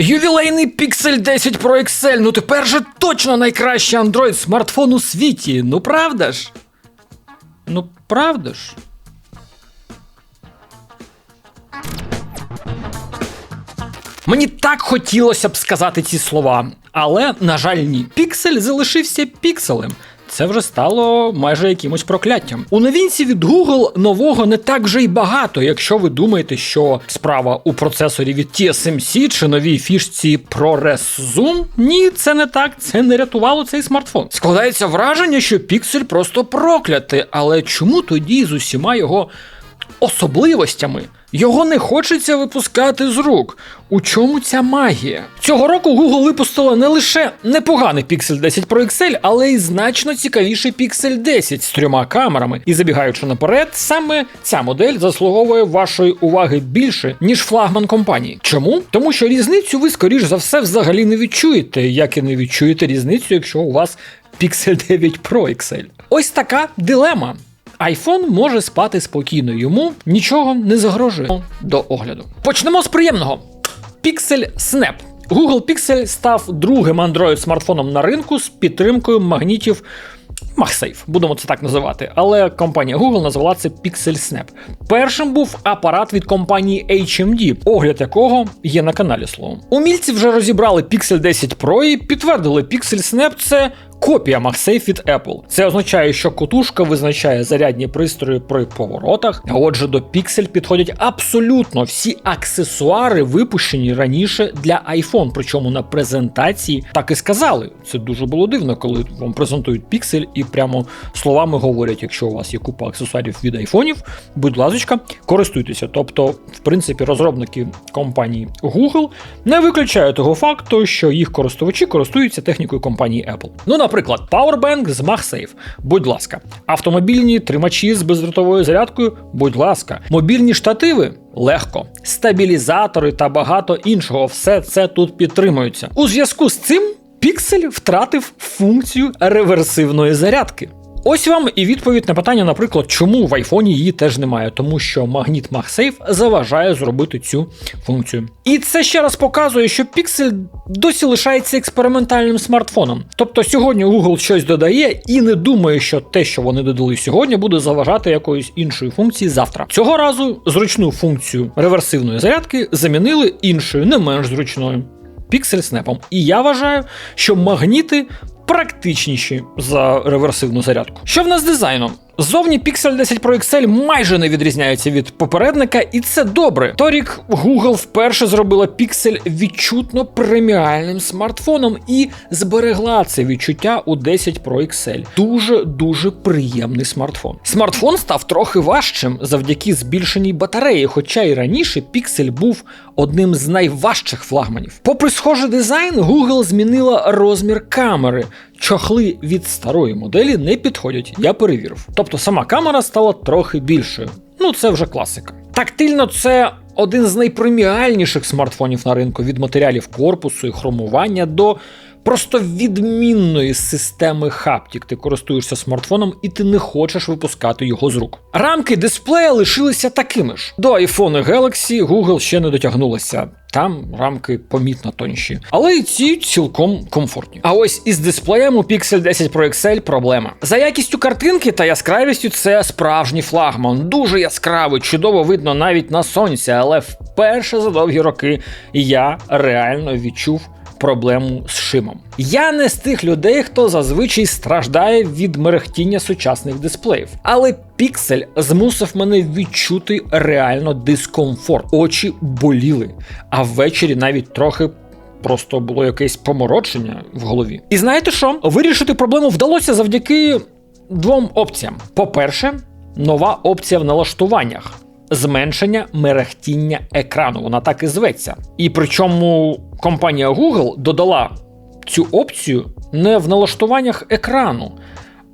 Ювілейний Pixel 10 Pro XL, ну тепер же точно найкращий Android смартфон у світі. Ну правда ж? Ну правда ж? Мені так хотілося б сказати ці слова, але, на жаль, ні. Піксель залишився пікселем. Це вже стало майже якимось прокляттям. У новинці від Google нового не так вже й багато, якщо ви думаєте, що справа у процесорі від TSMC чи новій фішці ProRes Zoom. Ні, це не так, це не рятувало цей смартфон. Складається враження, що Pixel просто проклятий, але чому тоді з усіма його особливостями. Його не хочеться випускати з рук. У чому ця магія? Цього року Google випустила не лише непоганий Pixel 10 Pro XL, але й значно цікавіший Pixel 10 з трьома камерами. І забігаючи наперед, саме ця модель заслуговує вашої уваги більше, ніж флагман компанії. Чому? Тому що різницю ви, скоріш за все, взагалі не відчуєте, як і не відчуєте різницю, якщо у вас Pixel 9 Pro XL. Ось така дилема. iPhone може спати спокійно, йому нічого не загрожує до огляду. Почнемо з приємного. Pixel Snap. Google Pixel став другим Android смартфоном на ринку з підтримкою магнітів MagSafe, будемо це так називати. Але компанія Google назвала це Pixel Snap. Першим був апарат від компанії HMD, огляд якого є на каналі словом. Умільці вже розібрали Pixel 10 Pro і підтвердили, Pixel Snap це копія MagSafe від Apple. Це означає, що котушка визначає зарядні пристрої при поворотах. А отже, до Pixel підходять абсолютно всі аксесуари, випущені раніше для iPhone. Причому на презентації так і сказали. Це дуже було дивно, коли вам презентують Pixel і прямо словами говорять: якщо у вас є купа аксесуарів від айфонів, будь ласка, користуйтеся. Тобто, в принципі, розробники компанії Google не виключають того факту, що їх користувачі користуються технікою компанії Apple. Ну, наприклад, Powerbank з MagSafe, будь ласка, автомобільні тримачі з бездротовою зарядкою, будь ласка, мобільні штативи. Легко, стабілізатори та багато іншого, все це тут підтримується. У зв'язку з цим піксель втратив функцію реверсивної зарядки. Ось вам і відповідь на питання, наприклад, чому в айфоні її теж немає, тому що магніт MagSafe заважає зробити цю функцію. І це ще раз показує, що Pixel досі лишається експериментальним смартфоном. Тобто сьогодні Google щось додає і не думає, що те, що вони додали сьогодні, буде заважати якоїсь іншої функції завтра. Цього разу зручну функцію реверсивної зарядки замінили іншою, не менш зручною. Pixel Snap. І я вважаю, що магніти практичніші за реверсивну зарядку. Що в нас з дизайном? Ззовні Pixel 10 Pro XL майже не відрізняється від попередника, і це добре. Торік Google вперше зробила Pixel відчутно преміальним смартфоном і зберегла це відчуття у 10 Pro XL. Дуже дуже приємний смартфон. Смартфон став трохи важчим завдяки збільшеній батареї, хоча і раніше Pixel був одним з найважчих флагманів. Попри схожий дизайн, Google змінила розмір камери. Чохли від старої моделі не підходять, я перевірив. Тобто сама камера стала трохи більшою. Ну, це вже класика. Тактильно, це один з найпреміальніших смартфонів на ринку від матеріалів корпусу і хромування до просто відмінної системи хаптік. Ти користуєшся смартфоном і ти не хочеш випускати його з рук. Рамки дисплея лишилися такими ж. До iPhone Galaxy Google ще не дотягнулася. Там рамки помітно тонші, але і ці цілком комфортні. А ось із дисплеєм у Pixel 10 Pro XL проблема. За якістю картинки та яскравістю це справжній флагман. Дуже яскравий, чудово видно навіть на сонці, але вперше за довгі роки я реально відчув проблему з шимом. Я не з тих людей, хто зазвичай страждає від мерехтіння сучасних дисплеїв, але Pixel змусив мене відчути реально дискомфорт. Очі боліли, а ввечері навіть трохи. Просто було якесь поморочення в голові. І знаєте що? Вирішити проблему вдалося завдяки двом опціям. По-перше, нова опція в налаштуваннях зменшення мерехтіння екрану. Вона так і зветься. І причому компанія Google додала цю опцію не в налаштуваннях екрану,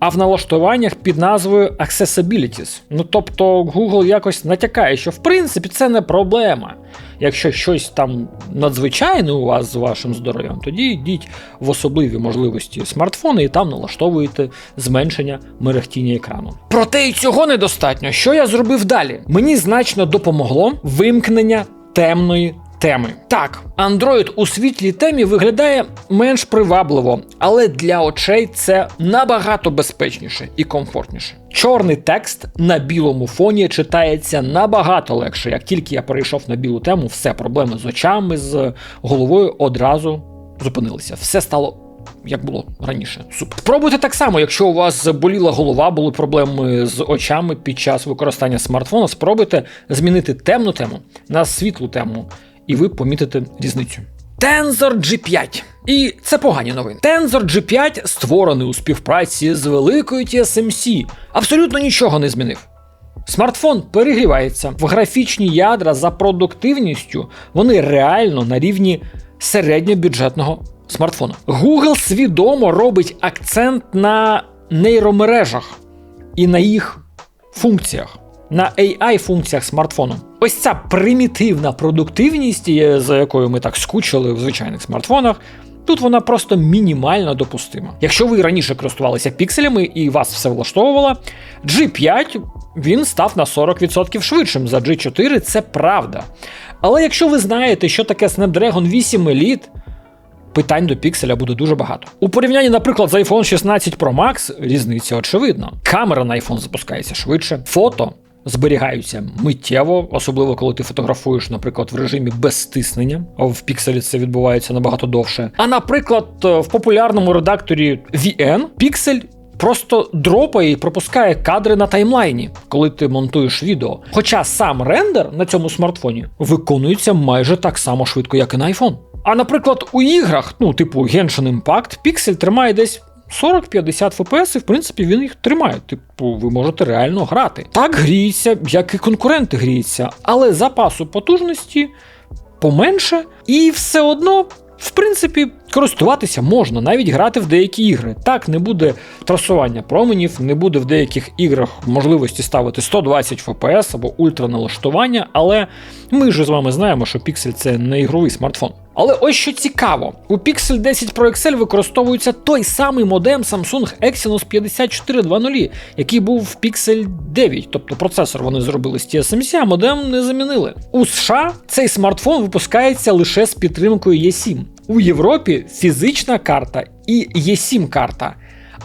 а в налаштуваннях під назвою Accessibilities. Ну тобто Google якось натякає, що в принципі це не проблема. Якщо щось там надзвичайне у вас з вашим здоров'ям, тоді йдіть в особливі можливості смартфону і там налаштовуєте зменшення мерехтіння екрану. Проте і цього недостатньо. Що я зробив далі? Мені значно допомогло вимкнення темної теми. Так, Android у світлій темі виглядає менш привабливо, але для очей це набагато безпечніше і комфортніше. Чорний текст на білому фоні читається набагато легше. Як тільки я перейшов на білу тему, все проблеми з очами, з головою одразу зупинилися. Все стало. Як було раніше, супер. Спробуйте так само, якщо у вас боліла голова, були проблеми з очами під час використання смартфона. Спробуйте змінити темну тему на світлу тему, і ви помітите різницю. Tensor G5. І це погані новини. Tensor G5 створений у співпраці з великою TSMC. Абсолютно нічого не змінив. Смартфон перегрівається в графічні ядра за продуктивністю. Вони реально на рівні середньобюджетного смартфона. Google свідомо робить акцент на нейромережах і на їх функціях, на AI-функціях смартфону. Ось ця примітивна продуктивність, за якою ми так скучили в звичайних смартфонах. Тут вона просто мінімально допустима. Якщо ви раніше користувалися пікселями і вас все влаштовувало, G5 він став на 40% швидшим за G4, це правда. Але якщо ви знаєте, що таке Snapdragon 8 Elite, питань до пікселя буде дуже багато. У порівнянні, наприклад, з iPhone 16 Pro Max різниця очевидна. Камера на iPhone запускається швидше, фото. Зберігаються миттєво, особливо коли ти фотографуєш, наприклад, в режимі без стиснення. В пікселі це відбувається набагато довше. А наприклад, в популярному редакторі VN піксель просто дропає і пропускає кадри на таймлайні, коли ти монтуєш відео. Хоча сам рендер на цьому смартфоні виконується майже так само швидко, як і на iPhone. А наприклад, у іграх, ну, типу Genshin Impact, піксель тримає десь 40-50 FPS, і в принципі він їх тримає. Типу, ви можете реально грати. Так гріється, як і конкуренти гріються, але запасу потужності поменше, і все одно. В принципі, користуватися можна, навіть грати в деякі ігри. Так, не буде трасування променів, не буде в деяких іграх можливості ставити 120 FPS або ультраналаштування, але ми ж з вами знаємо, що Pixel це не ігровий смартфон. Але ось що цікаво, у Pixel 10 Pro XL використовується той самий модем Samsung Exynos 5420, який був в Pixel 9, тобто процесор вони зробили з TSMC, а модем не замінили. У США цей смартфон випускається лише з підтримкою E7. У Європі фізична карта і E7 карта.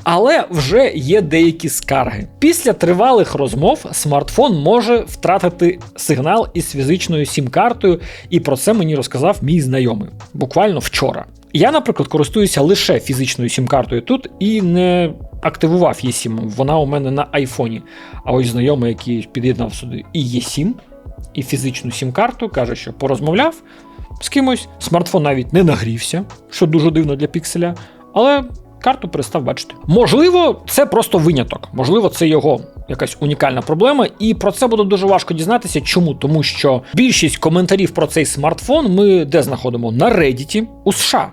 Але вже є деякі скарги. Після тривалих розмов смартфон може втратити сигнал із фізичною сім-картою, і про це мені розказав мій знайомий буквально вчора. Я, наприклад, користуюся лише фізичною сім-картою тут і не активував E7, вона у мене на айфоні. А ось знайомий, який під'єднав сюди і E7, і фізичну сім-карту, каже, що порозмовляв з кимось, смартфон навіть не нагрівся, що дуже дивно для пікселя, але карту перестав бачити. Можливо, це просто виняток, можливо, це його якась унікальна проблема, і про це буде дуже важко дізнатися. Чому? Тому що більшість коментарів про цей смартфон ми де знаходимо на Reddit у США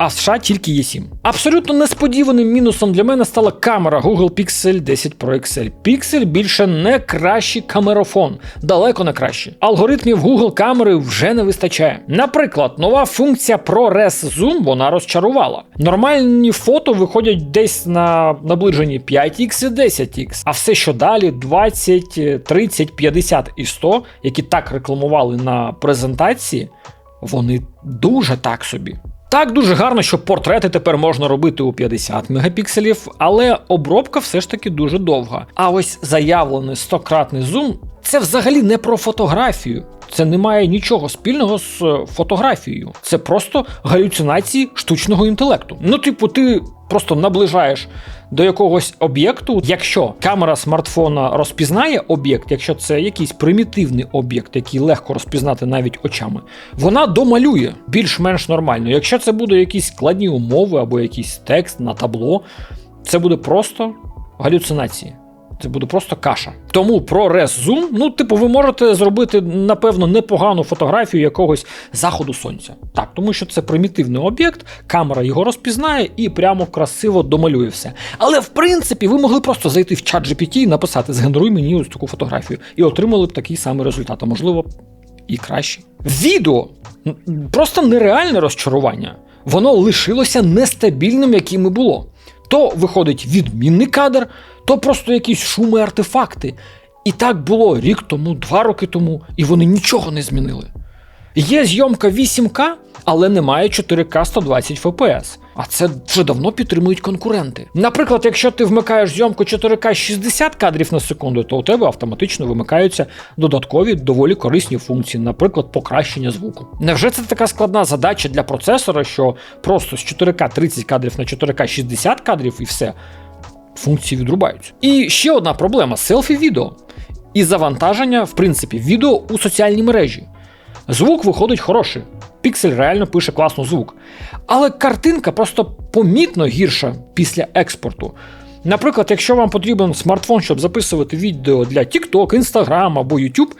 а США тільки є 7. Абсолютно несподіваним мінусом для мене стала камера Google Pixel 10 Pro XL. Pixel більше не кращий камерофон, далеко не кращий. Алгоритмів Google камери вже не вистачає. Наприклад, нова функція ProRes Zoom вона розчарувала. Нормальні фото виходять десь на наближенні 5X і 10X, а все, що далі, 20, 30, 50 і 100, які так рекламували на презентації, вони дуже так собі. Так, дуже гарно, що портрети тепер можна робити у 50 мегапікселів, але обробка все ж таки дуже довга. А ось заявлений 100-кратний зум це взагалі не про фотографію. Це не має нічого спільного з е, фотографією. Це просто галюцинації штучного інтелекту. Ну, типу, ти просто наближаєш до якогось об'єкту. Якщо камера смартфона розпізнає об'єкт, якщо це якийсь примітивний об'єкт, який легко розпізнати навіть очами, вона домалює більш-менш нормально. Якщо це буде якісь складні умови або якийсь текст на табло, це буде просто галюцинації. Це буде просто каша. Тому про Zoom, ну, типу, ви можете зробити, напевно, непогану фотографію якогось заходу сонця. Так, тому що це примітивний об'єкт, камера його розпізнає і прямо красиво домалює все. Але в принципі, ви могли просто зайти в чат GPT і написати Згенеруй мені ось таку фотографію, і отримали б такий самий результат, а можливо, і краще. Відео просто нереальне розчарування. Воно лишилося нестабільним, яким і було. То виходить відмінний кадр, то просто якісь шуми артефакти. І так було рік тому, два роки тому, і вони нічого не змінили. Є зйомка 8К, але немає 4К 120 FPS. А це вже давно підтримують конкуренти. Наприклад, якщо ти вмикаєш зйомку 4К 60 кадрів на секунду, то у тебе автоматично вимикаються додаткові доволі корисні функції, наприклад, покращення звуку. Невже це така складна задача для процесора, що просто з 4К 30 кадрів на 4К 60 кадрів і все? Функції відрубаються. І ще одна проблема селфі-відео і завантаження, в принципі, відео у соціальні мережі. Звук виходить хороший. Піксель реально пише класно звук. Але картинка просто помітно гірша після експорту. Наприклад, якщо вам потрібен смартфон, щоб записувати відео для TikTok, Instagram або YouTube,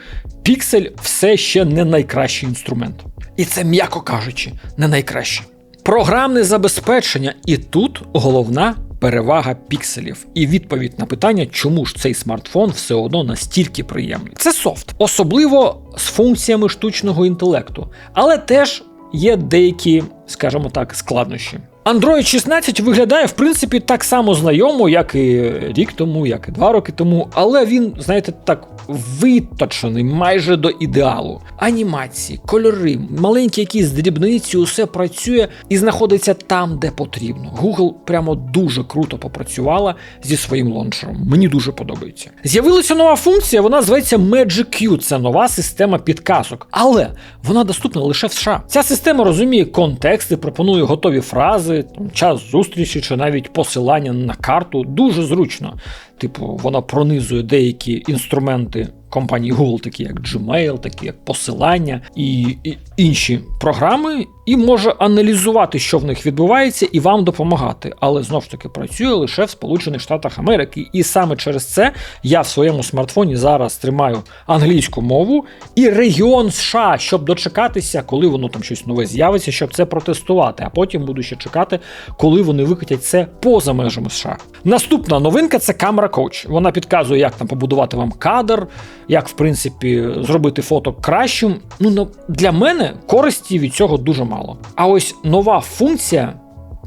піксель все ще не найкращий інструмент. І це, м'яко кажучи, не найкраще. Програмне забезпечення, і тут головна перевага пікселів. І відповідь на питання, чому ж цей смартфон все одно настільки приємний. Це софт, особливо з функціями штучного інтелекту, але теж є деякі, скажімо так, складнощі. Android 16 виглядає в принципі так само знайомо, як і рік тому, як і два роки тому, але він, знаєте, так виточений майже до ідеалу. Анімації, кольори, маленькі якісь дрібниці, усе працює і знаходиться там, де потрібно. Google прямо дуже круто попрацювала зі своїм лончером. Мені дуже подобається. З'явилася нова функція, вона зветься Magic Q. Це нова система підказок, але вона доступна лише в США. Ця система розуміє контексти, пропонує готові фрази, там, час зустрічі чи навіть посилання на карту. Дуже зручно. Типу, вона пронизує деякі інструменти компанії Google, такі як Gmail, такі як посилання і, і інші програми, і може аналізувати, що в них відбувається, і вам допомагати. Але знов ж таки працює лише в Сполучених Штатах Америки. І саме через це я в своєму смартфоні зараз тримаю англійську мову і регіон США, щоб дочекатися, коли воно там щось нове з'явиться, щоб це протестувати. А потім буду ще чекати, коли вони викатять це поза межами США. Наступна новинка це камера коуч. Вона підказує, як там побудувати вам кадр, як в принципі зробити фото кращим. Ну для мене користі від цього дуже мало. А ось нова функція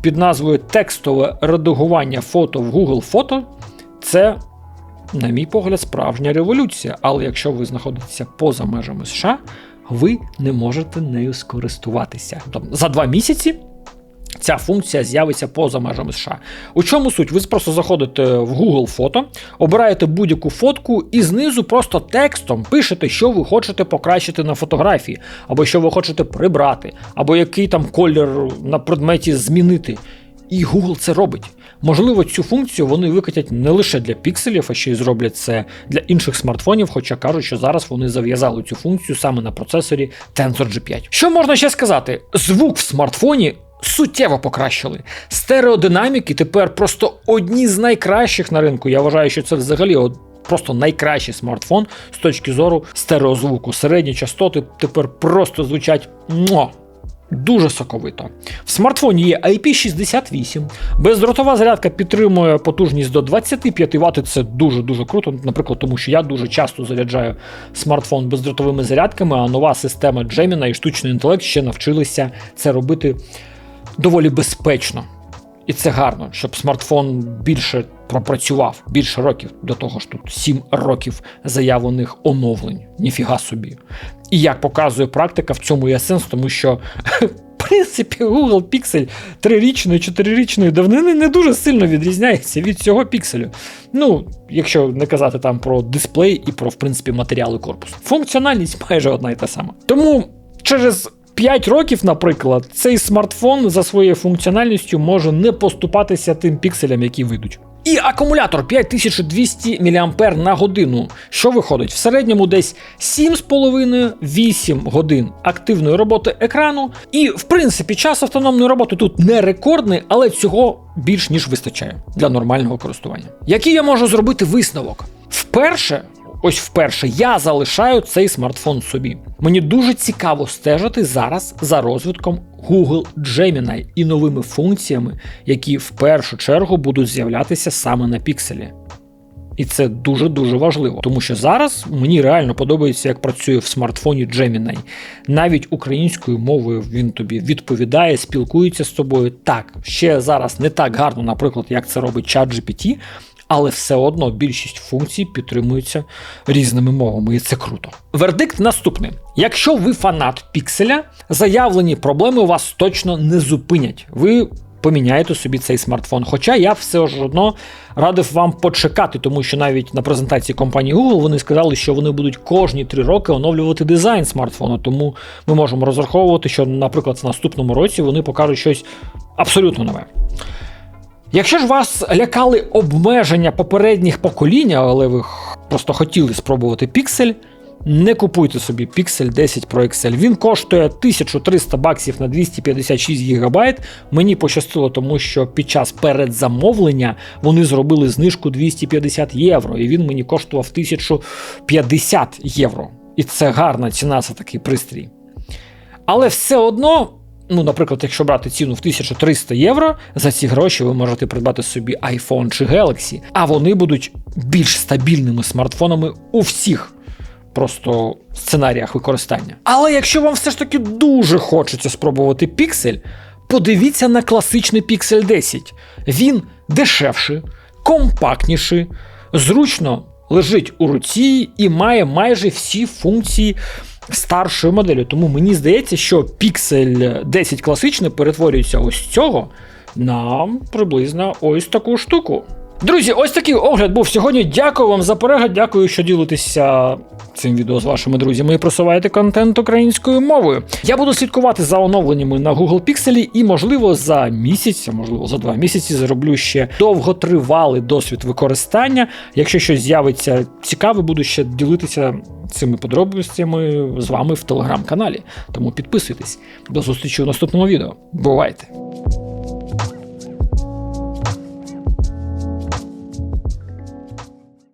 під назвою текстове редагування фото в Google Фото це, на мій погляд, справжня революція. Але якщо ви знаходитеся поза межами США, ви не можете нею скористуватися. Тобто за два місяці. Ця функція з'явиться поза межами США. У чому суть? Ви просто заходите в Google фото, обираєте будь-яку фотку і знизу просто текстом пишете, що ви хочете покращити на фотографії, або що ви хочете прибрати, або який там колір на предметі змінити. І Google це робить. Можливо, цю функцію вони викатять не лише для пікселів, а ще й зроблять це для інших смартфонів, хоча кажуть, що зараз вони зав'язали цю функцію саме на процесорі Tensor G5. Що можна ще сказати? Звук в смартфоні суттєво покращили. Стереодинаміки тепер просто одні з найкращих на ринку. Я вважаю, що це взагалі просто найкращий смартфон з точки зору стереозвуку. Середні частоти тепер просто звучать. Муа! Дуже соковито. В смартфоні є IP68, бездротова зарядка підтримує потужність до 25 Вт. Це дуже-дуже круто. Наприклад, тому що я дуже часто заряджаю смартфон бездротовими зарядками, а нова система Gemini і штучний інтелект ще навчилися це робити доволі безпечно. І це гарно, щоб смартфон більше пропрацював більше років. До того ж тут 7 років заявлених оновлень. Ніфіга собі. І як показує практика, в цьому є сенс, тому що. В принципі, Google Pixel 3-річної, 4-річної давнини не дуже сильно відрізняється від цього пікселю. Ну, якщо не казати там про дисплей і про, в принципі, матеріали корпусу. Функціональність майже одна і та сама. Тому через 5 років, наприклад, цей смартфон за своєю функціональністю може не поступатися тим пікселям, які вийдуть. І акумулятор 5200 мА на годину, що виходить в середньому десь 7,5-8 годин активної роботи екрану. І, в принципі, час автономної роботи тут не рекордний, але цього більш ніж вистачає для нормального користування. Який я можу зробити висновок? Вперше Ось вперше я залишаю цей смартфон собі. Мені дуже цікаво стежити зараз за розвитком Google Gemini і новими функціями, які в першу чергу будуть з'являтися саме на пікселі. І це дуже-дуже важливо, тому що зараз мені реально подобається, як працює в смартфоні Gemini. Навіть українською мовою він тобі відповідає, спілкується з тобою. Так, ще зараз не так гарно, наприклад, як це робить ChatGPT, але все одно більшість функцій підтримуються різними мовами, і це круто. Вердикт наступний: якщо ви фанат пікселя, заявлені проблеми у вас точно не зупинять. Ви поміняєте собі цей смартфон. Хоча я все ж одно радив вам почекати, тому що навіть на презентації компанії Google вони сказали, що вони будуть кожні три роки оновлювати дизайн смартфону. Тому ми можемо розраховувати, що, наприклад, в наступному році вони покажуть щось абсолютно нове. Якщо ж вас лякали обмеження попередніх поколінь, але ви просто хотіли спробувати піксель, не купуйте собі Pixel 10 Pro XL. Він коштує 1300 баксів на 256 гігабайт. Мені пощастило, тому що під час передзамовлення вони зробили знижку 250 євро, і він мені коштував 1050 євро. І це гарна ціна за такий пристрій. Але все одно, ну, наприклад, якщо брати ціну в 1300 євро, за ці гроші ви можете придбати собі iPhone чи Galaxy, а вони будуть більш стабільними смартфонами у всіх. Просто сценаріях використання. Але якщо вам все ж таки дуже хочеться спробувати Pixel, подивіться на класичний Pixel 10. Він дешевший, компактніший, зручно лежить у руці і має майже всі функції старшої моделлю. Тому мені здається, що Pixel 10 класичний перетворюється ось цього на приблизно ось таку штуку. Друзі, ось такий огляд був сьогодні. Дякую вам за перегляд. Дякую, що ділитеся цим відео з вашими друзями і просуваєте контент українською мовою. Я буду слідкувати за оновленнями на Google Pixel і, можливо, за місяць, можливо, за два місяці зроблю ще довготривалий досвід використання. Якщо щось з'явиться цікаве, буду ще ділитися цими подробицями з вами в телеграм-каналі. Тому підписуйтесь. До зустрічі у наступному відео. Бувайте!